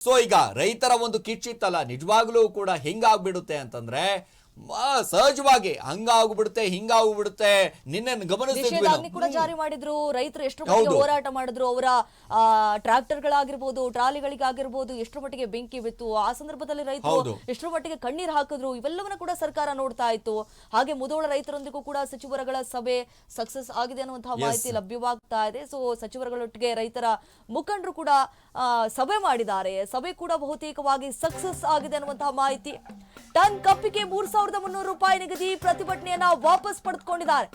So ಈಗ ರೈತರ ಒಂದು ಕಿಚ್ಚಿತ್ತಲ್ಲ ನಿಜವಾಗ್ಲೂ ಕೂಡ ಹೆಂಗಾಗ್ಬಿಡುತ್ತೆ ಅಂತಂದ್ರೆ ಸಹಜವಾಗಿ ಹಂಗಾಗ್ಬಿಡುತ್ತೆ ಹಿಂಗಾಗ್ಬಿಡುತ್ತೆ. ನಿನ್ನೆ ಗಮನಿಸ್ತಿದ್ವಿ ನಾವು. ನಿಷೇಧಾಜ್ಞೆ ಕೂಡ ಜಾರಿ ಮಾಡಿದ್ರು. ರೈತರು ಎಷ್ಟು ಮಟ್ಟಿಗೆ ಹೋರಾಟ ಮಾಡಿದ್ರು. ಅವರ ಟ್ರಾಕ್ಟರ್ಗಳಾಗಿರ್ಬೋದು ಟ್ರಾಲಿಗಳಿಗಾಗಿರ್ಬೋದು ಎಷ್ಟು ಮಟ್ಟಿಗೆ ಬೆಂಕಿ ಬಿತ್ತು. ಆ ಸಂದರ್ಭದಲ್ಲಿ ರೈತರು ಎಷ್ಟು ಮಟ್ಟಿಗೆ ಕಣ್ಣೀರ್ ಹಾಕಿದ್ರು. ಇವೆಲ್ಲವನ್ನ ಕೂಡ ಸರ್ಕಾರ ನೋಡ್ತಾ ಇತ್ತು. ಹಾಗೆ ಮುದೋಳ ರೈತರೊಂದಿಗೂ ಕೂಡ ಸಚಿವರುಗಳ ಸಭೆ ಸಕ್ಸಸ್ ಆಗಿದೆ ಅನ್ನುವಂತಹ ಮಾಹಿತಿ ಲಭ್ಯವಾಗ್ತಾ ಇದೆ. ಸೊ ಸಚಿವರುಗಳೊಟ್ಟಿಗೆ ರೈತರ ಮುಖಂಡರು ಕೂಡ ಸಭೆ ಮಾಡಿದ್ದಾರೆ. ಸಭೆ ಕೂಡ ಬಹುತೇಕವಾಗಿ ಸಕ್ಸಸ್ ಆಗಿದೆ ಅನ್ನುವಂತಹ ಮಾಹಿತಿ. ಟನ್ ಕಪ್ಪಿಗೆ ಮೂರ್ ಸಾವಿರದ ಮುನ್ನೂರು ರೂಪಾಯಿ ನಿಗದಿ ಪ್ರತಿಭಟನೆಯನ್ನ ವಾಪಸ್ ಪಡೆದುಕೊಂಡಿದ್ದಾರೆ.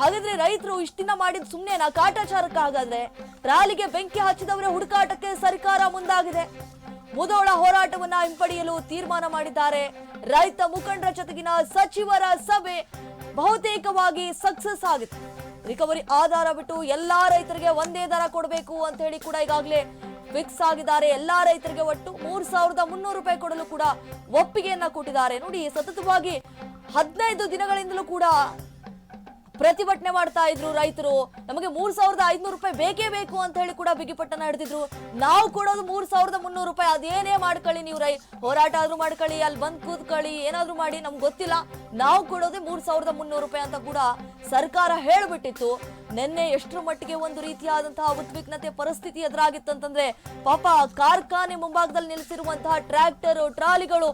ಹಾಗಾದ್ರೆ ರೈತರು ಇಷ್ಟಿನ ಮಾಡಿದ ಸುಮ್ನೆನಾ ಕಾಟಾಚಾರಕ್ಕೆ ಹಾಗಾದ್ರೆ ರಾಲಿಗೆ ಬೆಂಕಿ ಹಚ್ಚಿದವರ ಹುಡುಕಾಟಕ್ಕೆ ಸರ್ಕಾರ ಮುಂದಾಗಿದೆ. ಮುದೋಳ ಹೋರಾಟವನ್ನ ಹಿಂಪಡೆಯಲು ತೀರ್ಮಾನ ಮಾಡಿದ್ದಾರೆ ರೈತ ಮುಖಂಡರ ಜೊತೆಗಿನ ಸಚಿವರ ಸಭೆ. ಬಹುತೇಕವಾಗಿ ಸಕ್ಸಸ್ ಆಗಿತ್ತು ರಿಕವರಿ ಆಧಾರ ಬಿಟ್ಟು ಎಲ್ಲಾ ರೈತರಿಗೆ ಒಂದೇ ದರ ಕೊಡಬೇಕು ಅಂತ ಹೇಳಿ ಕೂಡ ಈಗಾಗಲೇ ಫಿಕ್ಸ್ ಆಗಿದ್ದಾರೆ. ಎಲ್ಲಾ ರೈತರಿಗೆ ಒಟ್ಟು ಮೂರ್ ಸಾವಿರದ ಮುನ್ನೂರು ರೂಪಾಯಿ ಕೊಡಲು ಕೂಡ ಒಪ್ಪಿಗೆಯನ್ನ ಕೊಟ್ಟಿದ್ದಾರೆ. ನೋಡಿ, ಸತತವಾಗಿ ಹದಿನೈದು ದಿನಗಳಿಂದಲೂ ಕೂಡ ಪ್ರತಿಭಟನೆ ಮಾಡ್ತಾ ಇದ್ರು ರೈತರು. ನಮಗೆ ಮೂರ್ ಸಾವಿರದ ಐದ್ನೂರು ರೂಪಾಯಿ ಬೇಕೇ ಬೇಕು ಅಂತ ಹೇಳಿ ಕೂಡ ಬಿಗಿಪಟ್ಟನ ಹಿಡಿದಿದ್ರು ನಾವು ಕೊಡೋದು ಮೂರ್ ಸಾವಿರದ ಮುನ್ನೂರು ರೂಪಾಯಿ. ಅದೇನೇ ಮಾಡ್ಕೊಳ್ಳಿ ನೀವು ರೈ, ಹೋರಾಟ ಆದ್ರೂ ಮಾಡ್ಕೊಳ್ಳಿ, ಅಲ್ಲಿ ಬಂದ್ ಕೂತ್ಕೊಳ್ಳಿ, ಏನಾದ್ರೂ ಮಾಡಿ, ನಮ್ಗೆ ಗೊತ್ತಿಲ್ಲ. ನಾವು ಕೊಡೋದೇ ಮೂರ್ ಸಾವಿರದ ಮುನ್ನೂರು ರೂಪಾಯಿ ಅಂತ ಕೂಡ ಸರ್ಕಾರ ಹೇಳ್ಬಿಟ್ಟಿತ್ತು. ನಿನ್ನೆ ಎಷ್ಟರ ಮಟ್ಟಿಗೆ ಒಂದು ರೀತಿಯಾದಂತಹ ಉದ್ವಿಗ್ನತೆ ಪರಿಸ್ಥಿತಿ ಎದುರಾಗಿತ್ತಂತಂದ್ರೆ ಪಾಪ ಕಾರ್ಖಾನೆ ಮುಂಭಾಗದಲ್ಲಿ ನಿಲ್ಲಿಸಿರುವಂತಹ ಟ್ರ್ಯಾಕ್ಟರ್ ಟ್ರಾಲಿಗಳು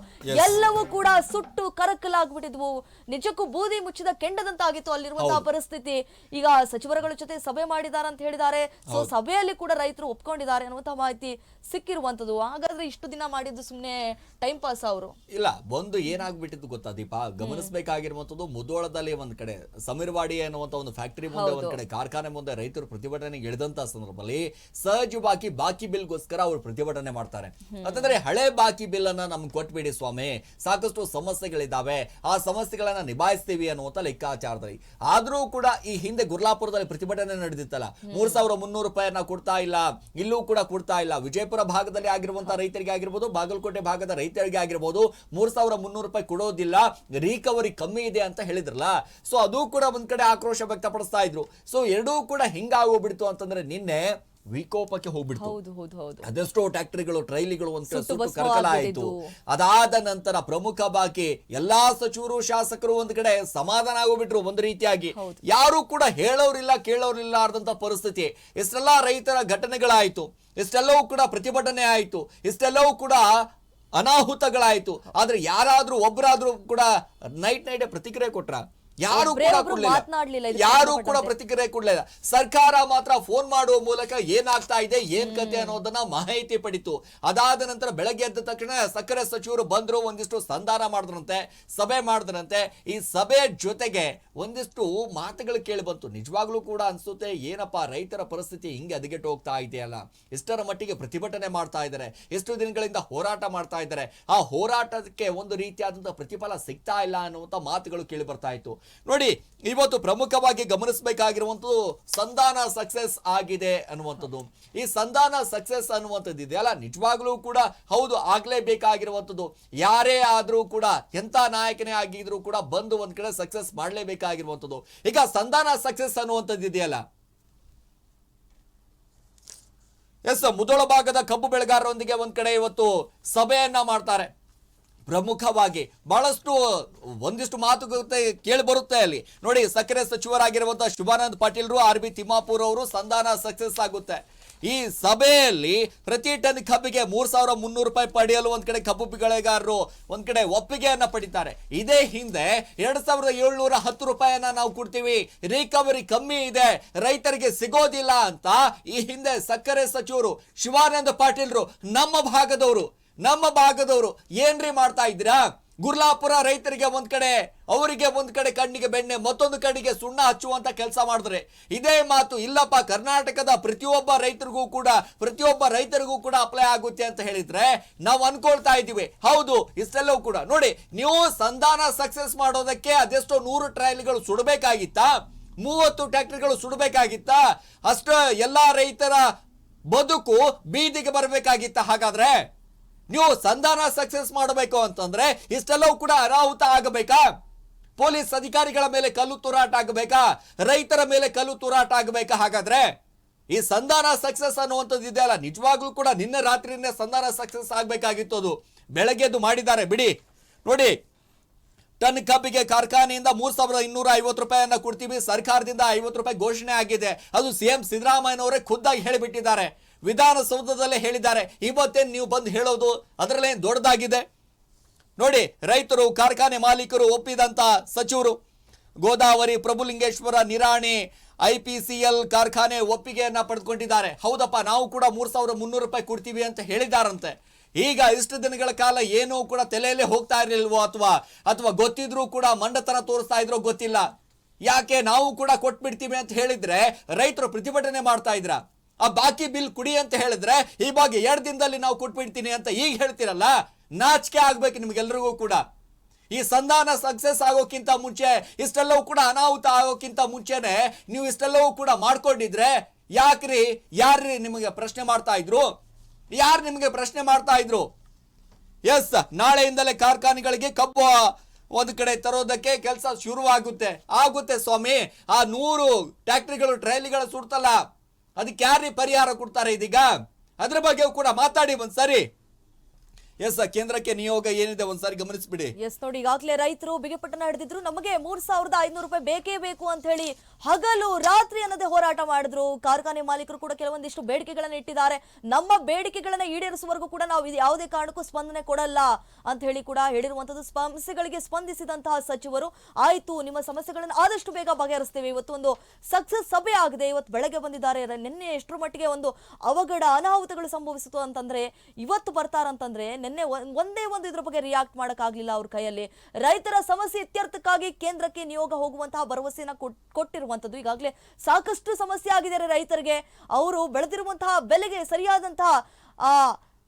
ಎಲ್ಲವೂ ಕೂಡ ಸುಟ್ಟು ಕರಕಲಾಗ್ಬಿಟ್ಟಿದ್ವು. ನಿಜಕ್ಕೂ ಬೂದಿ ಮುಚ್ಚಿದ ಕೆಂಡದಂತಾಗಿತ್ತು ಅಲ್ಲಿರುವಂತಹ ಪರಿಸ್ಥಿತಿ. ಈಗ ಸಚಿವರುಗಳ ಜೊತೆ ಸಭೆ ಮಾಡಿದ್ದಾರೆ ಅಂತ ಹೇಳಿದ್ದಾರೆ. ಸೊ ಸಭೆಯಲ್ಲಿ ಕೂಡ ರೈತರು ಒಪ್ಕೊಂಡಿದ್ದಾರೆ ಅನ್ನುವಂತಹ ಮಾಹಿತಿ ಸಿಕ್ಕಿರುವಂತದ್ದು ಹಾಗಾದ್ರೆ ಇಷ್ಟು ದಿನ ಮಾಡಿದ್ದು ಸುಮ್ನೆ ಟೈಮ್ ಪಾಸ್ ಅವರು. ಇಲ್ಲ ಒಂದು ಏನಾಗ್ಬಿಟ್ಟಿದ್ದು ಗೊತ್ತಾ ದೀಪಾ? ಗಮನಿಸಬೇಕಾಗಿರುವಂತದ್ದು ಮುದೋಳದಲ್ಲಿ ಒಂದ್ ಕಡೆ ಸಮೀರ್ವಾಡಿ ಅನ್ನುವಂತ ಒಂದು ಫ್ಯಾಕ್ಟರಿ ಮುಂದೆ ಒಂದ್ ಕಡೆ ಕಾರ್ಖಾನೆ ಮುಂದೆ ರೈತರು ಪ್ರತಿಭಟನೆಗೆ ಇಳಿದಂತಹ ಸಂದರ್ಭದಲ್ಲಿ ಸಹಜವಾಗಿ ಬಾಕಿ ಬಿಲ್ಗೋಸ್ಕರ ಅವರು ಪ್ರತಿಭಟನೆ ಮಾಡ್ತಾರೆ. ಅಂತಂದ್ರೆ ಹಳೆ ಬಾಕಿ ಬಿಲ್ ಅನ್ನ ನಮ್ಗೆ ಕೊಟ್ಬಿಡಿ ಸ್ವಾಮಿ. ಸಾಕಷ್ಟು ಸಮಸ್ಯೆಗಳಿದ್ದಾವೆ ಆ ಸಮಸ್ಯೆಗಳನ್ನ ನಿಭಾಯಿಸ್ತೀವಿ ಅನ್ನುವಂತ ಲೆಕ್ಕಾಚಾರದಲ್ಲಿ. ಆದ್ರೂ ಕೂಡ ಈ ಹಿಂದೆ ಗುರ್ಲಾಪುರದಲ್ಲಿ ಪ್ರತಿಭಟನೆ ನಡೆದಿತ್ತಲ್ಲ. ಮೂರ್ ಸಾವಿರ ಮುನ್ನೂರು ರೂಪಾಯಿಯನ್ನ ಕೊಡ್ತಾ ಇಲ್ಲ. ಇಲ್ಲೂ ಕೂಡ ಕೊಡ್ತಾ ಇಲ್ಲ. ವಿಜಯಪುರ ಭಾಗದಲ್ಲಿ ಆಗಿರುವಂತಹ ರೈತರಿಗೆ ಆಗಿರ್ಬೋದು ಬಾಗಲಕೋಟೆ ಭಾಗದ ರೈತರಿಗೆ ಆಗಿರ್ಬೋದು ಮೂರ್ ಸಾವಿರ ಮುನ್ನೂರು ರೂಪಾಯಿ ಕೊಡೋದಿಲ್ಲ. ರಿಕವರಿ ಕಮ್ಮಿ ಇದೆ ಅಂತ ಹೇಳಿದ್ರಲ್ಲ. ಸೊ ಅದು ಕೂಡ ಒಂದ್ ಕಡೆ ಆಕ್ರೋಶ ವ್ಯಕ್ತಪಡಿಸ್ತಾ ಇದ್ರು. ಸೊ ಎರಡೂ ಕೂಡ ಹೆಂಗಾಗೋಗ್ಬಿಡ್ತು ಅಂತಂದ್ರೆ ನಿನ್ನೆ ವಿಕೋಪಕ್ಕೆ ಹೋಗ್ಬಿಡ್ತು. ಅದೆಷ್ಟೋ ಟ್ಯಾಕ್ಟರಿಗಳು ಟ್ರೈಲಿಗಳು ಒಂದ್ ಸುಟ್ಟು ಸುಟ್ಟು ಕರಕಲ ಆಯ್ತು ಅದಾದ ನಂತರ ಪ್ರಮುಖ ಬಾಕಿ ಎಲ್ಲಾ ಸಚಿವರು ಶಾಸಕರು ಒಂದ್ ಕಡೆ ಸಮಾಧಾನ ಆಗೋಗ್ಬಿಟ್ರು ಒಂದು ರೀತಿಯಾಗಿ. ಯಾರು ಕೂಡ ಹೇಳೋರಿಲ್ಲ ಕೇಳೋರಿಲ್ಲ ಆದಂತ ಪರಿಸ್ಥಿತಿ. ಇಷ್ಟೆಲ್ಲಾ ರೈತರ ಘಟನೆಗಳಾಯ್ತು. ಇಷ್ಟೆಲ್ಲವೂ ಕೂಡ ಪ್ರತಿಭಟನೆ ಆಯ್ತು. ಇಷ್ಟೆಲ್ಲವೂ ಕೂಡ ಅನಾಹುತಗಳಾಯ್ತು. ಆದ್ರೆ ಯಾರಾದ್ರೂ ಒಬ್ಬರಾದ್ರೂ ಕೂಡ ನೈಟ್ ನೈಟ್ ಪ್ರತಿಕ್ರಿಯೆ ಕೊಟ್ರ? ಯಾರು ಕೂಡ ಕೊಡ್ಲಿಲ್ಲ. ಯಾರು ಕೂಡ. ಪ್ರತಿಕ್ರಿಯೆ ಕೊಡ್ಲಿಲ್ಲ. ಸರ್ಕಾರ ಮಾತ್ರ ಫೋನ್ ಮಾಡುವ ಮೂಲಕ ಏನಾಗ್ತಾ ಇದೆ ಏನ್ ಕತೆ ಅನ್ನೋದನ್ನ ಮಾಹಿತಿ ಪಡಿತು. ಅದಾದ ನಂತರ ಬೆಳಗ್ಗೆ ಎದ್ದ ತಕ್ಷಣ ಸಕ್ಕರೆ ಸಚಿವರು ಬಂದ್ರು ಒಂದಿಷ್ಟು ಸಂಧಾನ ಮಾಡಿದ್ರಂತೆ ಸಭೆ ಮಾಡಿದ್ರಂತೆ. ಈ ಸಭೆ ಜೊತೆಗೆ ಒಂದಿಷ್ಟು ಮಾತುಗಳು ಕೇಳಿ ಬಂತು. ನಿಜವಾಗ್ಲೂ ಕೂಡ ಅನ್ಸುತ್ತೆ ಏನಪ್ಪಾ ರೈತರ ಪರಿಸ್ಥಿತಿ ಹಿಂಗೆ ಹದಗೆಟ್ಟು ಹೋಗ್ತಾ ಇದೆಯಲ್ಲ. ಇಷ್ಟರ ಮಟ್ಟಿಗೆ ಪ್ರತಿಭಟನೆ ಮಾಡ್ತಾ ಇದ್ದಾರೆ ಎಷ್ಟು ದಿನಗಳಿಂದ ಹೋರಾಟ ಮಾಡ್ತಾ ಇದ್ದಾರೆ. ಆ ಹೋರಾಟಕ್ಕೆ ಒಂದು ರೀತಿಯಾದಂತಹ ಪ್ರತಿಫಲ ಸಿಗ್ತಾ ಇಲ್ಲ ಅನ್ನುವಂಥ ಮಾತುಗಳು ಕೇಳಿ ಬರ್ತಾ ಇತ್ತು. ನೋಡಿ, ಇವತ್ತು ಪ್ರಮುಖವಾಗಿ ಗಮನಿಸಬೇಕಾಗಿರುವಂಥದ್ದು ಸಂಧಾನ ಸಕ್ಸೆಸ್ ಆಗಿದೆ ಅನ್ನುವಂಥದ್ದು. ಈ ಸಂಧಾನ ಸಕ್ಸೆಸ್ ಅನ್ನುವಂಥದ್ದು ಇದೆಯಲ್ಲ ನಿಜವಾಗ್ಲೂ ಕೂಡ ಹೌದು, ಆಗಲೇಬೇಕಾಗಿರುವಂಥದ್ದು. ಯಾರೇ ಆದರೂ ಕೂಡ, ಎಂಥ ನಾಯಕನೇ ಆಗಿದ್ರು ಕೂಡ ಬಂದು ಒಂದು ಕಡೆ ಸಕ್ಸೆಸ್ ಮಾಡಲೇಬೇಕಾಗಿರುವಂಥದ್ದು. ಈಗ ಸಂಧಾನ ಸಕ್ಸೆಸ್ ಅನ್ನುವಂಥದ್ದು ಇದೆಯಲ್ಲ ಎಸ್, ಮುದೋಳ ಭಾಗದ ಕಬ್ಬು ಬೆಳೆಗಾರರೊಂದಿಗೆ ಒಂದ್ ಕಡೆ ಇವತ್ತು ಸಭೆಯನ್ನ ಮಾಡ್ತಾರೆ. ಪ್ರಮುಖವಾಗಿ ಬಹಳಷ್ಟು ಒಂದಿಷ್ಟು ಮಾತುಕತೆ ಕೇಳಿ ಬರುತ್ತೆ ಅಲ್ಲಿ. ನೋಡಿ, ಸಕ್ಕರೆ ಸಚಿವರಾಗಿರುವಂತಹ ಶುಭಾನಂದ ಪಾಟೀಲ್ರು, ಆರ್ ಬಿ ತಿಮ್ಮಾಪುರ್ ಅವರು ಸಂಧಾನ ಸಕ್ಸಸ್ ಆಗುತ್ತೆ. ಈ ಸಭೆಯಲ್ಲಿ ಪ್ರತಿ ಟನ್ ಕಬ್ಬಿಗೆ ಮೂರ್ ಸಾವಿರ ಮುನ್ನೂರು ರೂಪಾಯಿ ಪಡೆಯಲು ಒಂದ್ ಕಡೆ ಕಬ್ಬು ಬೆಳೆಗಾರರು ಒಂದ್ ಕಡೆ ಒಪ್ಪಿಗೆಯನ್ನ ಪಡಿತಾರೆ. ಇದೇ ಹಿಂದೆ ಎರಡ್ ಸಾವಿರದ ಏಳ್ನೂರ ಹತ್ತು ರೂಪಾಯಿಯನ್ನ ನಾವು ಕೊಡ್ತೀವಿ. ರಿಕವರಿ ಕಮ್ಮಿ ಇದೆ, ರೈತರಿಗೆ ಸಿಗೋದಿಲ್ಲ ಅಂತ ಈ ಹಿಂದೆ ಸಕ್ಕರೆ ಸಚಿವರು ಶಿವಾನಂದ ಪಾಟೀಲ್ರು ನಮ್ಮ ಭಾಗದವರು ನಮ್ಮ ಭಾಗದವರು ಏನ್ರಿ ಮಾಡ್ತಾ ಇದ್ದೀರಾ? ಗುರ್ಲಾಪುರ ರೈತರಿಗೆ ಒಂದ್ ಕಡೆ, ಅವರಿಗೆ ಒಂದ್ ಕಡೆ ಕಣ್ಣಿಗೆ ಬೆಣ್ಣೆ, ಮತ್ತೊಂದು ಕಡೆಗೆ ಸುಣ್ಣ ಹಚ್ಚುವಂತ ಕೆಲಸ ಮಾಡಿದ್ರೆ ಇದೇ ಮಾತು, ಇಲ್ಲಪ್ಪ, ಕರ್ನಾಟಕದ ಪ್ರತಿಯೊಬ್ಬ ರೈತರಿಗೂ ಕೂಡ, ಪ್ರತಿಯೊಬ್ಬ ರೈತರಿಗೂ ಕೂಡ ಅಪ್ಲೈ ಆಗುತ್ತೆ ಅಂತ ಹೇಳಿದ್ರೆ ನಾವು ಅನ್ಕೊಳ್ತಾ ಇದ್ದೀವಿ. ಹೌದು, ಇಷ್ಟೆಲ್ಲವೂ ಕೂಡ. ನೋಡಿ, ನೀವು ಸಂಧಾನ ಸಕ್ಸಸ್ ಮಾಡೋದಕ್ಕೆ ಅದೆಷ್ಟೋ ನೂರು ಟ್ರಯಲ್ಗಳು ಸುಡಬೇಕಾಗಿತ್ತಾ? ಮೂವತ್ತು ಟ್ರ್ಯಾಕ್ಟರ್ಗಳು ಸುಡಬೇಕಾಗಿತ್ತಾ? ಅಷ್ಟ ಎಲ್ಲಾ ರೈತರ ಬದುಕು ಬೀದಿಗೆ ಬರಬೇಕಾಗಿತ್ತ ಹಾಗಾದ್ರೆ? ನೀವು ಸಂಧಾನ ಸಕ್ಸಸ್ ಮಾಡಬೇಕು ಅಂತಂದ್ರೆ ಇಷ್ಟೆಲ್ಲವೂ ಕೂಡ ಅನಾಹುತ ಆಗಬೇಕಾ? ಪೊಲೀಸ್ ಅಧಿಕಾರಿಗಳ ಮೇಲೆ ಕಲ್ಲು ತೂರಾಟ ಆಗಬೇಕಾ? ರೈತರ ಮೇಲೆ ಕಲ್ಲು ತೂರಾಟ ಆಗಬೇಕಾ? ಹಾಗಾದ್ರೆ ಈ ಸಂಧಾನ ಸಕ್ಸಸ್ ಅನ್ನುವಂಥದ್ದು ಇದೆಯಲ್ಲ ನಿಜವಾಗ್ಲೂ ಕೂಡ ನಿನ್ನೆ ರಾತ್ರಿನೇ ಸಂಧಾನ ಸಕ್ಸಸ್ ಆಗಬೇಕಾಗಿತ್ತು ಅದು. ಬೆಳಗ್ಗೆದ್ದು ಮಾಡಿದ್ದಾರೆ. ಬಿಡಿ. ನೋಡಿ, ಟನ್ ಕಬ್ಬಿಗೆ ಕಾರ್ಖಾನೆಯಿಂದ ಮೂರ್ ಸಾವಿರದ ಇನ್ನೂರ ಐವತ್ತು ರೂಪಾಯಿಯನ್ನ ಕೊಡ್ತೀವಿ. ಸರ್ಕಾರದಿಂದ ಐವತ್ತು ರೂಪಾಯಿ ಘೋಷಣೆ ಆಗಿದೆ. ಅದು ಸಿಎಂ ಸಿದ್ದರಾಮಯ್ಯನವರೇ ಖುದ್ದಾಗಿ ಹೇಳಿಬಿಟ್ಟಿದ್ದಾರೆ. ವಿಧಾನಸೌಧದಲ್ಲೇ ಹೇಳಿದ್ದಾರೆ. ಇವತ್ತೇನು ನೀವು ಬಂದು ಹೇಳೋದು? ಅದರಲ್ಲೇನು ದೊಡ್ಡದಾಗಿದೆ? ನೋಡಿ, ರೈತರು, ಕಾರ್ಖಾನೆ ಮಾಲೀಕರು ಒಪ್ಪಿದಂತ ಸಚಿವರು, Godavari Prabhulingeshwara Nirani I P C L ಕಾರ್ಖಾನೆ ಒಪ್ಪಿಗೆಯನ್ನ ಪಡೆದುಕೊಂಡಿದ್ದಾರೆ. ಹೌದಪ್ಪ, ನಾವು ಕೂಡ ಮೂರ್ ಸಾವಿರ ಮುನ್ನೂರು ರೂಪಾಯಿ ಕೊಡ್ತೀವಿ ಅಂತ ಹೇಳಿದಾರಂತೆ. ಈಗ ಇಷ್ಟು ದಿನಗಳ ಕಾಲ ಏನೂ ಕೂಡ ತಲೆಯಲ್ಲೇ ಹೋಗ್ತಾ ಇರಲಿಲ್ವೋ ಅಥವಾ ಅಥವಾ ಗೊತ್ತಿದ್ರೂ ಕೂಡ ಮಂಡತನ ತೋರಿಸ್ತಾ ಇದ್ರೋ ಗೊತ್ತಿಲ್ಲ. ಯಾಕೆ ನಾವು ಕೂಡ ಕೊಟ್ಬಿಡ್ತೀವಿ ಅಂತ ಹೇಳಿದ್ರೆ ರೈತರು ಪ್ರತಿಭಟನೆ ಮಾಡ್ತಾ ಇದ್ರ? ಆ ಬಾಕಿ ಬಿಲ್ ಕುಡಿ ಅಂತ ಹೇಳಿದ್ರೆ ಇವಾಗ ಎರಡು ದಿನದಲ್ಲಿ ನಾವು ಕೊಟ್ಬಿಡ್ತೀನಿ ಅಂತ ಈಗ ಹೇಳ್ತೀರಲ್ಲ, ನಾಚಿಕೆ ಆಗ್ಬೇಕು ನಿಮ್ಗೆಲ್ರಿಗೂ ಕೂಡ. ಈ ಸಂಧಾನ ಸಕ್ಸಸ್ ಆಗೋಕ್ಕಿಂತ ಮುಂಚೆ, ಇಷ್ಟೆಲ್ಲವೂ ಕೂಡ ಅನಾಹುತ ಆಗೋಕ್ಕಿಂತ ಮುಂಚೆನೆ ನೀವು ಇಷ್ಟೆಲ್ಲವೂ ಕೂಡ ಮಾಡ್ಕೊಂಡಿದ್ರೆ, ಯಾಕ್ರಿ, ಯಾರ್ರಿ ನಿಮಗೆ ಪ್ರಶ್ನೆ ಮಾಡ್ತಾ ಇದ್ರು? ಯಾರು ನಿಮಗೆ ಪ್ರಶ್ನೆ ಮಾಡ್ತಾ ಇದ್ರು? ಎಸ್, ನಾಳೆಯಿಂದಲೇ ಕಾರ್ಖಾನೆಗಳಿಗೆ ಕಬ್ಬು ಒಂದು ಕಡೆ ತರೋದಕ್ಕೆ ಕೆಲಸ ಶುರುವಾಗುತ್ತೆ. ಆಗುತ್ತೆ ಸ್ವಾಮಿ. ಆ ನೂರು ಟ್ಯಾಕ್ಟ್ರಿಗಳು, ಟ್ರೈಲಿಗಳು ಸುಡ್ತಲ್ಲ. ಅದಕ್ಕೆ ಯಾರೀ ಪರಿಹಾರ ಕೊಡ್ತಾರೆ ಇದೀಗ? ಅದ್ರ ಬಗ್ಗೆ ಕೂಡ ಮಾತಾಡಿ ಒಂದ್ಸರಿ. ಎಸ್ ಕೇಂದ್ರಕ್ಕೆ ನಿಯೋಗ ಏನಿದೆ ಒಂದ್ಸಾರಿ ಗಮನಿಸ್ಬಿಡಿ. ಎಸ್ ನೋಡಿ, ಈಗಾಗಲೇ ರೈತರು ಬಿಗಿಪಟ್ಟಣ ಹಿಡಿದಿದ್ರು. ನಮಗೆ ಮೂರ್ ಸಾವಿರದ ಐನೂರು ರೂಪಾಯಿ ಬೇಕೇ ಬೇಕು ಅಂತ ಹೇಳಿ ಹಗಲು ರಾತ್ರಿ ಅನ್ನದೇ ಹೋರಾಟ ಮಾಡಿದ್ರು. ಕಾರ್ಖಾನೆ ಮಾಲೀಕರು ಕೂಡ ಕೆಲವೊಂದಿಷ್ಟು ಬೇಡಿಕೆಗಳನ್ನ ಇಟ್ಟಿದ್ದಾರೆ. ನಮ್ಮ ಬೇಡಿಕೆಗಳನ್ನ ಈಡೇರಿಸುವವರೆಗೂ ಕೂಡ ನಾವು ಯಾವುದೇ ಕಾರಣಕ್ಕೂ ಸ್ಪಂದನೆ ಕೊಡಲ್ಲ ಅಂತ ಹೇಳಿ ಕೂಡ ಹೇಳಿರುವಂತದ್ದು ಸಮಸ್ಯೆಗಳಿಗೆ ಸ್ಪಂದಿಸಿದಂತಹ ಸಚಿವರು. ಆಯ್ತು, ನಿಮ್ಮ ಸಮಸ್ಯೆಗಳನ್ನು ಆದಷ್ಟು ಬೇಗ ಬಗೆಹರಿಸ್ತೇವೆ. ಇವತ್ತು ಒಂದು ಸಕ್ಸಸ್ ಸಭೆ ಆಗಿದೆ. ಇವತ್ತು ಬೆಳಗ್ಗೆ ಬಂದಿದ್ದಾರೆ. ನಿನ್ನೆ ಎಷ್ಟರ ಮಟ್ಟಿಗೆ ಒಂದು ಅವಘಡ, ಅನಾಹುತಗಳು ಸಂಭವಿಸಿತು ಅಂತಂದ್ರೆ, ಇವತ್ತು ಬರ್ತಾರಂತಂದ್ರೆ ನಿನ್ನೆ ಒಂದ್- ಒಂದೇ ಇದ್ರ ಬಗ್ಗೆ ರಿಯಾಕ್ಟ್ ಮಾಡೋಕ್ಕಾಗಲಿಲ್ಲ ಅವ್ರ ಕೈಯಲ್ಲಿ. ರೈತರ ಸಮಸ್ಯೆ ಇತ್ಯರ್ಥಕ್ಕಾಗಿ ಕೇಂದ್ರಕ್ಕೆ ನಿಯೋಗ ಹೋಗುವಂತಹ ಭರವಸೆಯನ್ನ ಕೊಟ್ಟಿರುವಂಥದ್ದು. ಈಗಾಗಲೇ ಸಾಕಷ್ಟು ಸಮಸ್ಯೆ ಆಗಿದ್ದಾರೆ ರೈತರಿಗೆ. ಅವರು ಬೆಳೆದಿರುವಂತಹ ಬೆಲೆಗೆ ಸರಿಯಾದಂತಹ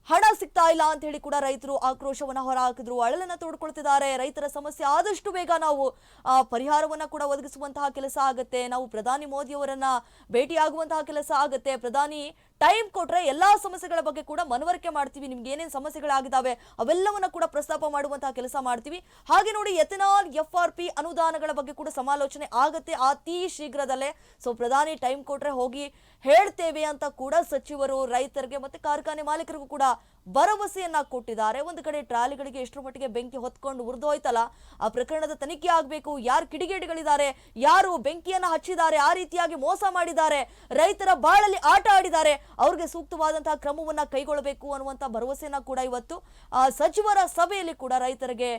ಹಣ ಸಿಗ್ತಾ ಇಲ್ಲ ಅಂತ ಹೇಳಿ ಕೂಡ ರೈತರು ಆಕ್ರೋಶವನ್ನ ಹೊರಹಾಕಿದ್ರು. ಅಳಲನ್ನ ತೋಡ್ಕೊಳ್ತಿದ್ದಾರೆ. ರೈತರ ಸಮಸ್ಯೆ ಆದಷ್ಟು ಬೇಗ ನಾವು ಆ, ಪರಿಹಾರವನ್ನ ಕೂಡ ಒದಗಿಸುವಂತಹ ಕೆಲಸ ಆಗುತ್ತೆ. ನಾವು ಪ್ರಧಾನಿ ಮೋದಿಯವರನ್ನ ಭೇಟಿಯಾಗುವಂತಹ ಕೆಲಸ ಆಗುತ್ತೆ. ಪ್ರಧಾನಿ ಟೈಮ್ ಕೊಟ್ರೆ ಎಲ್ಲಾ ಸಮಸ್ಯೆಗಳ ಬಗ್ಗೆ ಕೂಡ ಮನವರಿಕೆ ಮಾಡ್ತೀವಿ. ನಿಮ್ಗೆ ಏನೇನು ಸಮಸ್ಯೆಗಳಾಗಿದ್ದಾವೆ ಅವೆಲ್ಲವನ್ನ ಕೂಡ ಪ್ರಸ್ತಾಪ ಮಾಡುವಂತಹ ಕೆಲಸ ಮಾಡ್ತೀವಿ. ಹಾಗೆ ನೋಡಿ ಎಥೆನಾಲ್, ಎಫ್ ಆರ್ ಪಿ ಅನುದಾನಗಳ ಬಗ್ಗೆ ಕೂಡ ಸಮಾಲೋಚನೆ ಆಗುತ್ತೆ ಅತಿ ಶೀಘ್ರದಲ್ಲೇ. ಸೊ ಪ್ರಧಾನಿ ಟೈಮ್ ಕೊಟ್ರೆ ಹೋಗಿ ಹೇಳ್ತೇವೆ ಅಂತ ಕೂಡ ಸಚಿವರು, ರೈತರಿಗೆ ಮತ್ತೆ ಕಾರ್ಖಾನೆ ಮಾಲೀಕರಿಗೂ ಕೂಡ ಭರವಸೆಯನ್ನ ಕೊಟ್ಟಿದ್ದಾರೆ. ಒಂದು ಕಡೆ ಟ್ರಾಲಿಗಳಿಗೆ ಎಷ್ಟರ ಮಟ್ಟಿಗೆ ಬೆಂಕಿ ಹೊತ್ಕೊಂಡು ಉರಿದೋಯ್ತಲ್ಲ ಆ ಪ್ರಕರಣದ ತನಿಖೆ ಆಗಬೇಕು. ಯಾರು ಕಿಡಿಗೇಡಿಗಳಿದ್ದಾರೆ ಯಾರು ಬೆಂಕಿಯನ್ನ ಹಚ್ಚಿದ್ದಾರೆ ಆ ರೀತಿಯಾಗಿ ಮೋಸ ಮಾಡಿದ್ದಾರೆ ರೈತರ ಬಾಳಲ್ಲಿ ಆಟ ಆಡಿದ್ದಾರೆ. ಅವ್ರಿಗೆ ಸೂಕ್ತವಾದಂತಹ ಕ್ರಮವನ್ನ ಕೈಗೊಳ್ಳಬೇಕು ಅನ್ನುವಂತ ಭರವಸೆಯನ್ನ ಕೂಡ ಇವತ್ತು ಆ, ಸಚಿವರ ಸಭೆಯಲ್ಲಿ ಕೂಡ ರೈತರಿಗೆ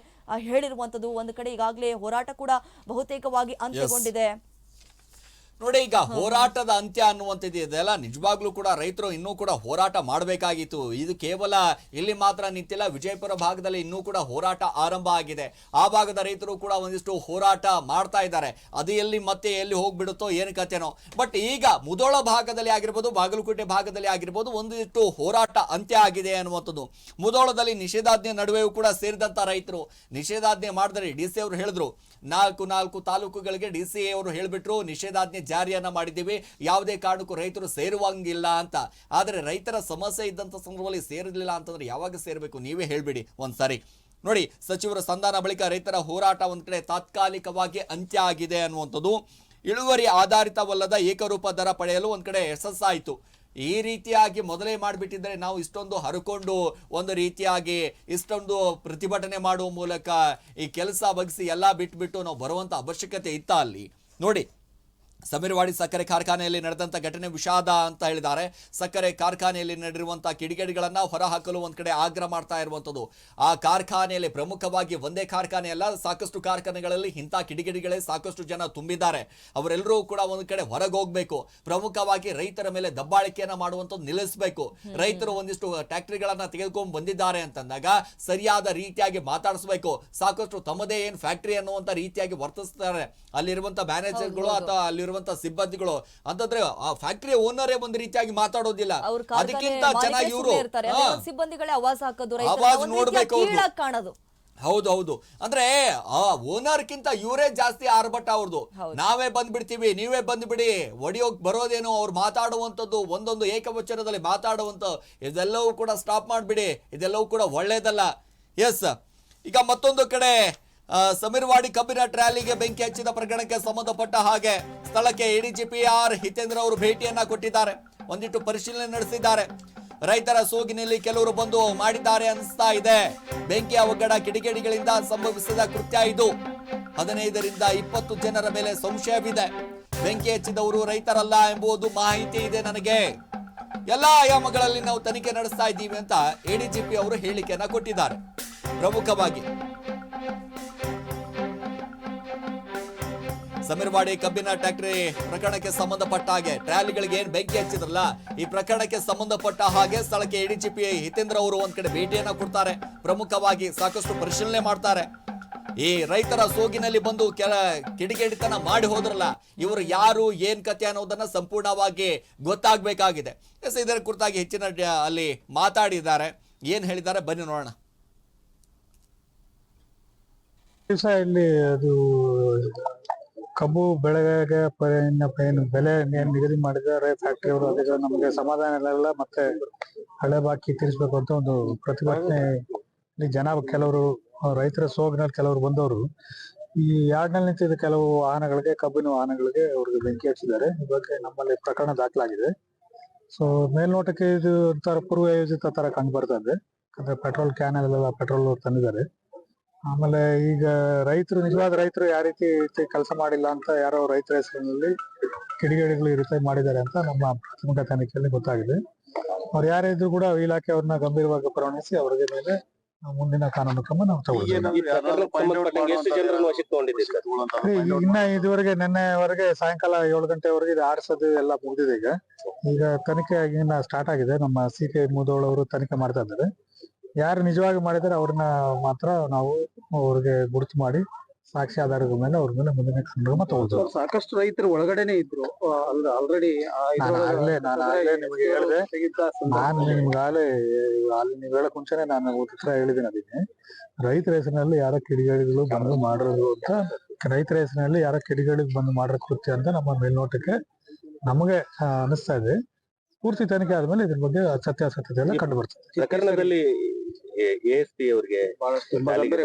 ಹೇಳಿರುವಂತದ್ದು. ಒಂದು ಕಡೆ ಈಗಾಗಲೇ ಹೋರಾಟ ಕೂಡ ಬಹುತೇಕವಾಗಿ ಅಂತ್ಯಗೊಂಡಿದೆ. ನೋಡಿ, ಈಗ ಹೋರಾಟದ ಅಂತ್ಯ ಅನ್ನುವಂಥದ್ದು ಇದೆಲ್ಲ ನಿಜವಾಗ್ಲೂ ಕೂಡ ರೈತರು ಇನ್ನೂ ಕೂಡ ಹೋರಾಟ ಮಾಡಬೇಕಾಗಿತ್ತು. ಇದು ಕೇವಲ ಇಲ್ಲಿ ಮಾತ್ರ ನಿಂತಿಲ್ಲ, ವಿಜಯಪುರ ಭಾಗದಲ್ಲಿ ಇನ್ನೂ ಕೂಡ ಹೋರಾಟ ಆರಂಭ ಆಗಿದೆ. ಆ ಭಾಗದ ರೈತರು ಕೂಡ ಒಂದಿಷ್ಟು ಹೋರಾಟ ಮಾಡ್ತಾ ಇದ್ದಾರೆ. ಅದು ಎಲ್ಲಿ ಮತ್ತೆ ಎಲ್ಲಿ ಹೋಗ್ಬಿಡುತ್ತೋ ಏನು ಕಥೆನೋ. ಬಟ್ ಈಗ ಮುದೋಳ ಭಾಗದಲ್ಲಿ ಆಗಿರ್ಬೋದು, ಬಾಗಲಕೋಟೆ ಭಾಗದಲ್ಲಿ ಆಗಿರ್ಬೋದು ಒಂದಿಷ್ಟು ಹೋರಾಟ ಅಂತ್ಯ ಆಗಿದೆ ಅನ್ನುವಂಥದ್ದು. ಮುದೋಳದಲ್ಲಿ ನಿಷೇಧಾಜ್ಞೆ ನಡುವೆಯೂ ಕೂಡ ಸೇರಿದಂಥ ರೈತರು. ನಿಷೇಧಾಜ್ಞೆ ಮಾಡಿದರೆ ಡಿ ಸಿ ಅವರು ಹೇಳಿದ್ರು. ನಾಲ್ಕು ನಾಲ್ಕು ತಾಲೂಕುಗಳಿಗೆ ಡಿ ಸಿ ಅವರು ಹೇಳಿಬಿಟ್ರು. ನಿಷೇಧಾಜ್ಞೆ ಜಾರಿಯನ್ನ ಮಾಡಿದ್ದೀವಿ. ಯಾವುದೇ ಕಾರಣಕ್ಕೂ ರೈತರು ಸೇರುವಂಗಿಲ್ಲ ಅಂತ. ಆದರೆ ರೈತರ ಸಮಸ್ಯೆ ಇದ್ದಂಥ ಸಂದರ್ಭದಲ್ಲಿ ಸೇರಿರಲಿಲ್ಲ ಅಂತಂದ್ರೆ ಯಾವಾಗ ಸೇರಬೇಕು? ನೀವೇ ಹೇಳ್ಬಿಡಿ ಒಂದ್ಸಾರಿ. ನೋಡಿ, ಸಚಿವರ ಸಂಧಾನ ಬಳಿಕ ರೈತರ ಹೋರಾಟ ಒಂದು ಕಡೆ ತಾತ್ಕಾಲಿಕವಾಗಿ ಅಂತ್ಯ ಆಗಿದೆ ಅನ್ನುವಂಥದ್ದು. ಇಳುವರಿ ಆಧಾರಿತವಲ್ಲದ ಏಕರೂಪ ದರ ಪಡೆಯಲು ಒಂದು ಕಡೆ ಯಶಸ್ಸಾಯಿತು. ಈ ರೀತಿಯಾಗಿ ಮೊದಲೇ ಮಾಡಿಬಿಟ್ಟಿದ್ರೆ ನಾವು ಇಷ್ಟೊಂದು ಹರಕೊಂಡು ಒಂದು ರೀತಿಯಾಗಿ ಇಷ್ಟೊಂದು ಪ್ರತಿಭಟನೆ ಮಾಡುವ ಮೂಲಕ ಈ ಕೆಲಸ ಬಗ್ಸಿ ಎಲ್ಲ ಬಿಟ್ಬಿಟ್ಟು ನಾವು ಬರುವಂತ ಅವಶ್ಯಕತೆ ಇತ್ತ ಅಲ್ಲಿ? ನೋಡಿ ಸಮೀರ್ವಾಡಿ ಸಕ್ಕರೆ ಕಾರ್ಖಾನೆಯಲ್ಲಿ ನಡೆದಂತ ಘಟನೆ ವಿಷಾದ ಅಂತ ಹೇಳಿದ್ದಾರೆ. ಸಕ್ಕರೆ ಕಾರ್ಖಾನೆಯಲ್ಲಿ ನಡೆದಿರುವಂತಹ ಕಿಡಿಗೇಡಿಗಳನ್ನ ಹೊರಹಾಕಲು ಒಂದ್ ಕಡೆ ಆಗ್ರಹ ಮಾಡ್ತಾ ಇರುವಂತದ್ದು. ಆ ಕಾರ್ಖಾನೆಯಲ್ಲಿ ಪ್ರಮುಖವಾಗಿ ಒಂದೇ ಕಾರ್ಖಾನೆ ಅಲ್ಲ ಸಾಕಷ್ಟು ಕಾರ್ಖಾನೆಗಳಲ್ಲಿ ಇಂಥ ಕಿಡಿಗೇಡಿಗಳೇ ಸಾಕಷ್ಟು ಜನ ತುಂಬಿದ್ದಾರೆ. ಅವರೆಲ್ಲರೂ ಕೂಡ ಒಂದ್ ಕಡೆ ಹೊರಗೆ ಹೋಗ್ಬೇಕು ಪ್ರಮುಖವಾಗಿ ರೈತರ ಮೇಲೆ ದಬ್ಬಾಳಿಕೆಯನ್ನ ಮಾಡುವಂತದ್ದು ನಿಲ್ಲಿಸಬೇಕು. ರೈತರು ಒಂದಿಷ್ಟು ಟ್ಯಾಕ್ಟರಿಗಳನ್ನ ತೆಗೆದುಕೊಂಡು ಬಂದಿದ್ದಾರೆ ಅಂತಂದಾಗ ಸರಿಯಾದ ರೀತಿಯಾಗಿ ಮಾತಾಡಿಸ್ಬೇಕು. ಸಾಕಷ್ಟು ತಮ್ಮದೇ ಏನ್ ಫ್ಯಾಕ್ಟರಿ ಅನ್ನುವಂತ ರೀತಿಯಾಗಿ ವರ್ತಿಸ್ತಾರೆ. ಅಲ್ಲಿರುವಂತ ಮ್ಯಾನೇಜರ್ಗಳು ಅಥವಾ ಅಲ್ಲಿರುವಂತ ಸಿಬ್ಬಂದಿಗಳು. ಅಂತಂದ್ರೆ ಆ ಫ್ಯಾಕ್ಟರಿ ಓನರೇ ಒಂದು ರೀತಿಯಾಗಿ ಮಾತಾಡೋದಿಲ್ಲ. ಅದಕ್ಕಿಂತ ಚೆನ್ನಾಗಿ ಇವರು ಸಿಬ್ಬಂದಿಗಳೇ ಅವಾಜ್ ಹಾಕೋದು ಅವಾಜ್ ನೋಡ್ಬೇಕು ಕಾಣೋದು. ಹೌದು ಹೌದು. ಅಂದ್ರೆ ಆ ಓನರ್ ಕಿಂತ ಇವರೇ ಜಾಸ್ತಿ ಆರ್ಭಟ ಅವ್ರದ್ದು ನಾವೇ ಬಂದ್ಬಿಡ್ತೀವಿ ನೀವೇ ಬಂದ್ಬಿಡಿ. ಒಡಿಯೋಕ್ ಬರೋದೇನು ಅವ್ರು ಮಾತಾಡುವಂಥದ್ದು ಒಂದೊಂದು ಏಕವಚನದಲ್ಲಿ ಮಾತಾಡುವಂತ ಇದೆಲ್ಲವೂ ಕೂಡ ಸ್ಟಾಪ್ ಮಾಡ್ಬಿಡಿ. ಇದೆಲ್ಲವೂ ಕೂಡ ಒಳ್ಳೇದಲ್ಲ. ಎಸ್ ಈಗ ಮತ್ತೊಂದು ಕಡೆ. ಸಮೀರ್ವಾಡಿ ಕಬ್ಬಿನ ಟ್ರಾಲಿಗೆ ಬೆಂಕಿ ಹಚ್ಚಿದ ಪ್ರಕರಣಕ್ಕೆ ಸಂಬಂಧಪಟ್ಟ ಹಾಗೆ ಸ್ಥಳಕ್ಕೆ ಎಡಿಜಿಪಿ ಆರ್ ಹಿತೇಂದ್ರ ಅವರು ಭೇಟಿಯನ್ನ ಕೊಟ್ಟಿದ್ದಾರೆ. ಒಂದಿಟ್ಟು ಪರಿಶೀಲನೆ ನಡೆಸಿದ್ದಾರೆ. ರೈತರ ಸೋಗಿನಲ್ಲಿ ಕೆಲವರು ಬಂದು ಮಾಡಿದ್ದಾರೆ ಅನಿಸ್ತಾ ಇದೆ. ಬೆಂಕಿಯ ಒಗ್ಗಡ ಕಿಡಿಗೇಡಿಗಳಿಂದ ಸಂಭವಿಸಿದ ಕೃತ್ಯ ಇದು. ಹದಿನೈದರಿಂದ ಇಪ್ಪತ್ತು ಜನರ ಮೇಲೆ ಸಂಶಯವಿದೆ. ಬೆಂಕಿ ಹಚ್ಚಿದವರು ರೈತರಲ್ಲ ಎಂಬುದು ಮಾಹಿತಿ ಇದೆ ನನಗೆ. ಎಲ್ಲಾ ಆಯಾಮಗಳಲ್ಲಿ ನಾವು ತನಿಖೆ ನಡೆಸ್ತಾ ಇದ್ದೀವಿ ಅಂತ ಎಡಿಜಿಪಿ ಅವರು ಹೇಳಿಕೆಯನ್ನ ಕೊಟ್ಟಿದ್ದಾರೆ. ಪ್ರಮುಖವಾಗಿ ಸಮೀರ್ವಾಡಿ ಕಬ್ಬಿನ ಟ್ಯಾಕ್ಟರಿ ಪ್ರಕರಣಕ್ಕೆ ಸಂಬಂಧಪಟ್ಟ ಹಾಗೆ ಟ್ರಾಲಿಗಳಿಗೆ ಏನ್ ಬೆಂಕಿ ಹಚ್ಚಿದ್ರಲ್ಲ, ಈ ಪ್ರಕರಣಕ್ಕೆ ಸಂಬಂಧಪಟ್ಟ ಹಾಗೆ ಸ್ಥಳಕ್ಕೆ ಎಡಿಜಿಪಿ ಹಿತೇಂದ್ರ ಅವರು ಒಂದ್ ಕಡೆ ಭೇಟಿಯನ್ನ ಕೊಡ್ತಾರೆ. ಪ್ರಮುಖವಾಗಿ ಸಾಕಷ್ಟು ಪರಿಶೀಲನೆ ಮಾಡ್ತಾರೆ. ಈ ರೈತರ ಸೋಗಿನಲ್ಲಿ ಬಂದು ಕೆಲ ಕಿಡಿಗೇಡಿತನ ಮಾಡಿ ಹೋದ್ರಲ್ಲ, ಇವರು ಯಾರು, ಏನ್ ಕತೆ ಅನ್ನೋದನ್ನ ಸಂಪೂರ್ಣವಾಗಿ ಗೊತ್ತಾಗಬೇಕಾಗಿದೆ. ಎಸ್, ಇದರ ಕುರಿತಾಗಿ ಹೆಚ್ಚಿನ ಅಲ್ಲಿ ಮಾತಾಡಿದ್ದಾರೆ. ಏನ್ ಹೇಳಿದ್ದಾರೆ? ಬನ್ನಿ ನೋಡೋಣ. ಇಲ್ಲಿ ಅದು ಕಬ್ಬು ಬೆಳೆಗೆ ಬೆಲೆ ನಿಗದಿ ಮಾಡಿದ್ದಾರೆ? ಫ್ಯಾಕ್ಟರಿ ಅವರು ಅದಕ್ಕೆ ನಮಗೆ ಸಮಾಧಾನ ಇಲ್ಲ ಮತ್ತೆ ಹಳೆ ಬಾಕಿ ತೀರಿಸಬೇಕು ಅಂತ ಒಂದು ಪ್ರತಿಭಟನೆ ಇಲ್ಲಿ ಜನ ಕೆಲವರು, ರೈತರ ಸೋಗಿನಲ್ಲಿ ಕೆಲವರು ಬಂದವರು. ಈ ಯಾರ್ಡ್ನಲ್ಲಿ ನಿಂತಿದ್ದ ಕೆಲವು ವಾಹನಗಳಿಗೆ, ಕಬ್ಬಿನ ವಾಹನಗಳಿಗೆ ಅವ್ರಿಗೆ ಬೆಂಕಿ ಹಚ್ಚಿದ್ದಾರೆ. ಈ ಬಗ್ಗೆ ನಮ್ಮಲ್ಲಿ ಪ್ರಕರಣ ದಾಖಲಾಗಿದೆ. ಸೊ ಮೇಲ್ನೋಟಕ್ಕೆ ಇದು ಒಂಥರ ಪೂರ್ವಯೋಜಿತ ತರ ಕಂಡು ಬರ್ತಾ ಇದೆ. ಅಂದ್ರೆ ಪೆಟ್ರೋಲ್ ಕ್ಯಾನ್ ಅಲ್ಲೆಲ್ಲ ಪೆಟ್ರೋಲ್ ತಂದಿದ್ದಾರೆ. ಆಮೇಲೆ ಈಗ ರೈತರು ನಿಜವಾದ ರೈತರು ಯಾವ ರೀತಿ ಕೆಲಸ ಮಾಡಿಲ್ಲ ಅಂತ ಯಾರೋ ರೈತರ ಹೆಸರಿನಲ್ಲಿ ಕಿಡಿಗೇಡಿಗಳು ಈ ರೀತಿ ಮಾಡಿದ್ದಾರೆ ಅಂತ ನಮ್ಮ ಪ್ರಾಥಮಿಕ ತನಿಖೆಯಲ್ಲಿ ಗೊತ್ತಾಗಿದೆ. ಅವ್ರು ಯಾರೇ ಇದ್ರು ಕೂಡ ಇಲಾಖೆ ಅವ್ರನ್ನ ಗಂಭೀರವಾಗಿ ಪರಿಗಣಿಸಿ ಅವ್ರಿಗೆ ಮೇಲೆ ಮುಂದಿನ ಕಾನೂನು ಕ್ರಮ ನಾವು ತಗೊಳ್ತೀವಿ. ಇನ್ನ ಇದುವರೆಗೆ ನಿನ್ನೆವರೆಗೆ ಸಾಯಂಕಾಲ ಏಳು ಗಂಟೆವರೆಗೆ ಇದು ಆರಿಸೋದು ಎಲ್ಲ ಮುಗಿದಿದೆ ಈಗ. ಈಗ ತನಿಖೆ ಇನ್ನ ಸ್ಟಾರ್ಟ್ ಆಗಿದೆ. ನಮ್ಮ ಸಿ ಕೆ ಮುದೋಳ್ ಅವರು ತನಿಖೆ ಮಾಡ್ತಾ ಇದ್ದಾರೆ. ಯಾರು ನಿಜವಾಗಿ ಮಾಡಿದರೆ ಅವ್ರನ್ನ ಮಾತ್ರ ನಾವು ಅವ್ರಿಗೆ ಗುರುತು ಮಾಡಿ ಸಾಕ್ಷಿ ಆಧಾರದ ಮೇಲೆ ಅವ್ರ ಮೇಲೆ ಮುಂದಿನ ಕ್ರಮ ತಗೊಳ್ತೇವೆ. ಸಾಕಷ್ಟು ರೈತರು ಒಳಗಡೆನೆ ಇದ್ರು. ಆಲ್ರೆಡಿ ನಾನು ಆಗ್ಲೇ ನಾನು ಆಗ್ಲೇ ನಿಮಗೆ ಹೇಳಿದೆ. ನಾನು ನಿಮ್ಗಾಗಲೇ ಅಲ್ಲಿ ನೀವು ಹೇಳಕ್ ಮುಂಚೆನೆ ನಾನು ಉತ್ತರ ಹೇಳಿದ್ದೀನಿ ಅದಕ್ಕೆ. ರೈತರ ಹೆಸರಿನಲ್ಲಿ ಯಾರ ಕಿಡಿಗೇಡಿಗಳು ಬಂದು ಮಾಡಿರೋದು ಅಂತ ರೈತರ ಹೆಸರಿನಲ್ಲಿ ಯಾರ ಕಿಡಿಗೇಡಿಗೆ ಬಂದು ಮಾಡಿರೋ ಕೃತ್ಯ ಅಂತ ನಮ್ಮ ಮೇಲ್ನೋಟಕ್ಕೆ ನಮಗೆ ಆ, ಅನಿಸ್ತಾ ಇದೆ. ಪೂರ್ತಿ ತನಿಖೆ ಆದ್ಮೇಲೆ ಇದ್ರ ಬಗ್ಗೆ ಸತ್ಯಾಸತ್ಯತೆ ಎಲ್ಲ ಕಂಡು ಬರ್ತದೆ. ಪ್ರಕರಣದಲ್ಲಿ ಎಸ್ ಪಿ ಅವರಿಗೆ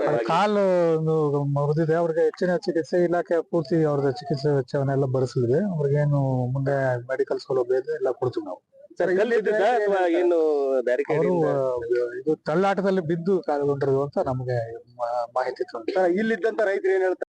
ಅವ್ರ ಕಾಲು ಒಂದು ಮುರಿದಿದೆ. ಅವ್ರಿಗೆ ಹೆಚ್ಚಿನ ಚಿಕಿತ್ಸೆ ಇಲಾಖೆ ಪೂರ್ತಿ ಅವ್ರದ್ದು ಚಿಕಿತ್ಸೆ ವೆಚ್ಚವನ್ನೆಲ್ಲ ಭರಿಸಲಿದೆ ಅವ್ರಿಗೇನು ಮುಂದೆ ಮೆಡಿಕಲ್ ಸೌಲಭ್ಯ ಇದೆ ಎಲ್ಲ ಕೊಡ್ತೀವಿ ನಾವು. ಕಲ್ಲಿದ್ದ ಅಥವಾ ಏನು ಇದು ತಳ್ಳಾಟದಲ್ಲಿ ಬಿದ್ದು ಕಾಲುಗೊಂಡಿರೋದು ಅಂತ ನಮಗೆ ಮ- ಮಾಹಿತಿ ಇಲ್ಲಿದ್ದಂತ ರೈತರು ಏನ್ ಹೇಳ್ತಾರೆ?